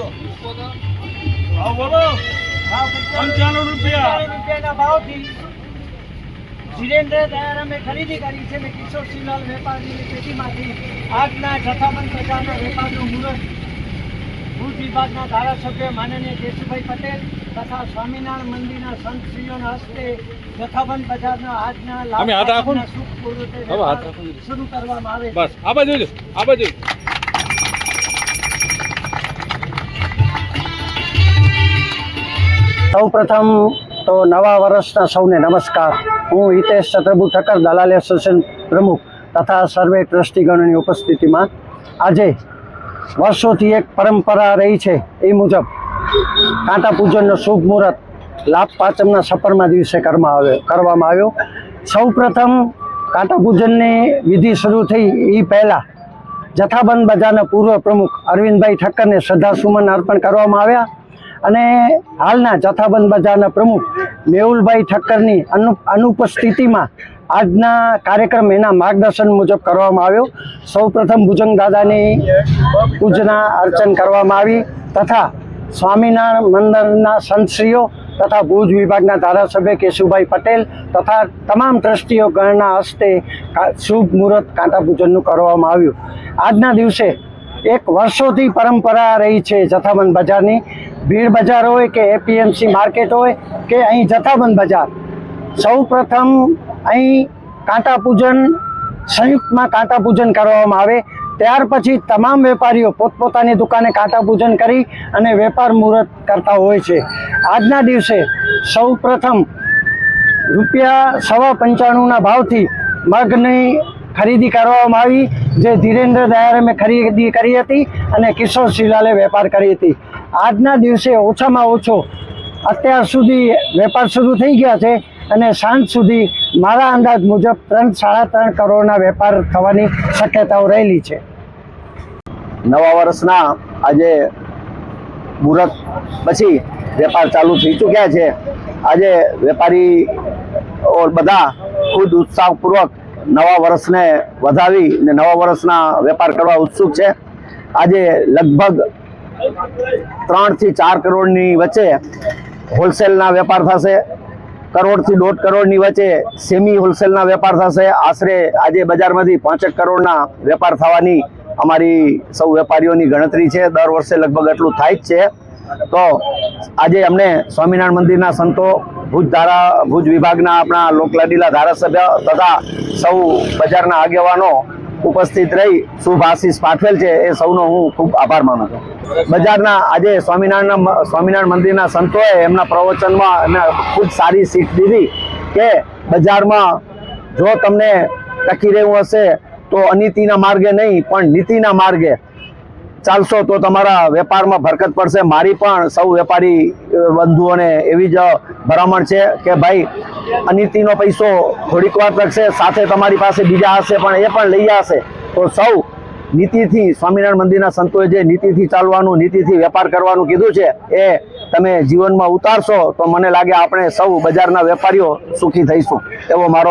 હા બોલો. ભાવ પંચાણું રૂપિયા. રૂપિયાના ભાવથી ધીરેન્દ્ર દયારામે ખરીદી કરી છે ને કિશોર સિંહલાલ વેપારીની પેટીમાંથી આજના જથ્થાબંધ બજારના વેપારનું મુહૂર્ત ભુજ વિભાગના ધારાસભ્ય માનનીય કેશુભાઈ પટેલ તથા સ્વામિનારાયણ મંદિરના સંતશ્રીઓના હસ્તે જથ્થાબંધ બજારના આજના શુભ. શરૂ કરવામાં આવે. બસ આ બાજુ આ બાજુ સૌ પ્રથમ તો નવા વર્ષના સૌને નમસ્કાર. હું હિતેશ ચંદ્રભુ ઠક્કર, દલાલ એસોસિએશન પ્રમુખ તથા સર્વે ટ્રસ્ટીગણોની ઉપસ્થિતિમાં. આજે વર્ષોથી એક પરંપરા રહી છે એ મુજબ કાંટા પૂજનનો શુભ મુહૂર્ત લાભ પાંચમના સફરમાં દિવસે કરવામાં આવ્યો કરવામાં આવ્યો. સૌ પ્રથમ કાંટા પૂજનની વિધિ શરૂ થઈ એ પહેલાં જથ્થાબંધ બજારના પૂર્વ પ્રમુખ અરવિંદભાઈ ઠક્કરને શ્રદ્ધાસુમન અર્પણ કરવામાં આવ્યા. અને હાલના જથ્થાબંધ બજારના પ્રમુખ મેહુલભાઈ ઠક્કરની અનુ, અનુપસ્થિતિમાં આજના કાર્યક્રમ એના માર્ગદર્શન મુજબ કરવામાં આવ્યો. સૌપ્રથમ ભુજંગ દાદાની પૂજના અર્ચન કરવામાં આવી તથા સ્વામિનારાયણ મંદિરના સંતશ્રીઓ તથા ભુજ વિભાગના ધારાસભ્ય કેશુભાઈ પટેલ તથા તમામ ટ્રસ્ટીઓ ગણના હસ્તે શુભ મુહૂર્ત કાંટા પૂજનનું કરવામાં આવ્યું. આજના દિવસે એક વર્ષોથી પરંપરા રહી છે જથ્થાબંધ બજારની. ભીડ બજાર હોય કે એપીએમસી માર્કેટ હોય કે અહીં જથ્થાબંધ બજાર. સૌ પ્રથમ અહીં કાંટા પૂજન, સંયુક્તમાં કાંટા પૂજન કરવામાં આવે. ત્યાર પછી તમામ વેપારીઓ પોતપોતાની દુકાને કાંટા પૂજન કરી અને વેપાર મુહૂર્ત કરતા હોય છે. આજના દિવસે સૌ પ્રથમ રૂપિયા સવા પંચાણુંના ભાવથી મગની ખરીદી કરવામાં આવી, જે ધીરેન્દ્ર દયારામે ખરીદી કરી હતી અને કિશોર શિલાલે વેપાર કરી હતી. આજના દિવસે ઓછામાં ઓછો અત્યાર સુધી વેપાર શરૂ થઈ ગયા છે અને સાંજ સુધી મારા અંદાજ મુજબ ત્રણ સાડા ત્રણ કરોડના વેપાર થવાની શક્યતાઓ રહેલી છે. નવા વર્ષના આજે મુહૂર્ત પછી વેપાર ચાલુ થઈ ચૂક્યા છે. આજે વેપારી બધા ખુદ ઉત્સાહપૂર્વક નવા વર્ષને વધાવી ને નવા વર્ષના વેપાર કરવા ઉત્સુક છે. આજે લગભગ ત્રણથી ચાર કરોડની વચ્ચે હોલસેલના વેપાર થશે. કરોડથી દોઢ કરોડની વચ્ચે સેમી હોલસેલના વેપાર થશે. આશરે આજે બજારમાંથી પાંચેક કરોડના વેપાર થવાની અમારી સૌ વેપારીઓની ગણતરી છે. દર વર્ષે લગભગ એટલું થાય જ છે. તો આજે અમને સ્વામિનારાયણ મંદિરના સંતો ભુજ ધારા ભુજ વિભાગના આપણા લોકલાડીલા ધારાસભ્ય તથા સૌ બજારના આગેવાનો ઉપસ્થિત રહી શુભ આશીષ પાઠવેલ છે એ સૌનો હું ખૂબ આભાર માનું છું. બજારના આજે સ્વામિનારાયણ સ્વામિનારાયણ મંદિરના સંતોએ એમના પ્રવચનમાં એમને ખૂબ સારી શીખ દીધી કે બજારમાં જો તમને ટકી રહેવું હશે તો અનીતિના માર્ગે નહીં, પણ નીતિના માર્ગે ચાલશો તો તમારા વેપારમાં બરકત પડશે. મારી પણ સૌ વેપારી બંધુઓને એવી જ ભલામણ છે કે ભાઈ, અનીતિનો પૈસો થોડીક વાર તકશે સાથે તમારી પાસે બીજા હશે પણ એ પણ લઈ જશે. તો સૌ નીતિથી, સ્વામિનારાયણ મંદિરના સંતોએ જે નીતિથી ચાલવાનું, નીતિથી વેપાર કરવાનું કીધું છે, એ તમે જીવનમાં ઉતારશો તો મને લાગે આપણે સૌ બજારના વેપારીઓ સુખી થઈશું. એવો મારો